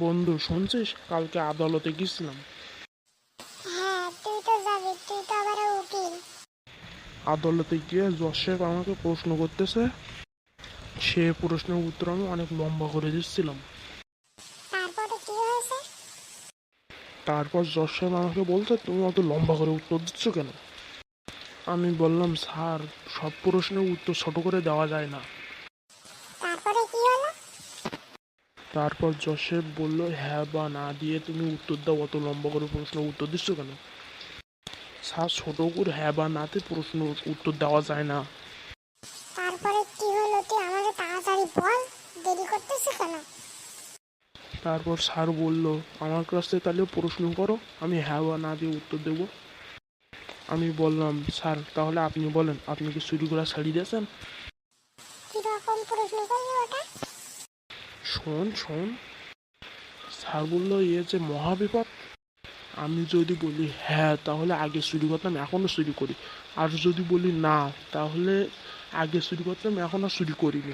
বন্ধু শুনছিস? কালকে আদালতে গেছিলাম হ্যাঁ তুই তো যাবি তুই তো আবার উকিল। আদালতে গিয়ে জজ সাহেব আমাকে প্রশ্ন করতেছে। সে প্রশ্নের উত্তর আমি অনেক লম্বা করে দিচ্ছিলাম। তারপরে কি হয়েছে? তারপর জজ সাহেব আমাকে বলছে তুমি অত লম্বা করে উত্তর দিচ্ছ কেন? আমি বললাম স্যার সব প্রশ্নের উত্তর ছোট করে দেওয়া যায় না তারপরে কি হলো তারপর সাহেব বলল হ্যাঁ বা না দিয়ে তুমি উত্তর দাও অত লম্বা করে প্রশ্নের উত্তর দিচ্ছ কেন? স্যার ছোট করে হ্যাঁ বা নাতে প্রশ্ন উত্তর দেওয়া যায় না। তারপরে কি হলো? তুই আমাকে তাড়াতাড়ি বল দেরি করতেছিস কেন? তারপর স্যার বলল আমার কাছ থেকে তাহলে প্রশ্ন করো আমি হ্যাঁ বা না দিয়ে উত্তর দেবো। আমি বললাম স্যার তাহলে আপনি বলেন আপনি কি চুরি করা ছাড়িয়ে দিয়েছেন? কীরকম প্রশ্ন করলি ওটা? শোন শোন। স্যার বলল ইয়ে যে মহাবিপদ। আমি যদি বলি হ্যাঁ তাহলে আগে চুরি করতাম, এখনও চুরি করি। আর যদি বলি, না, তাহলে আগে চুরি করতাম এখন আর চুরি করিনি।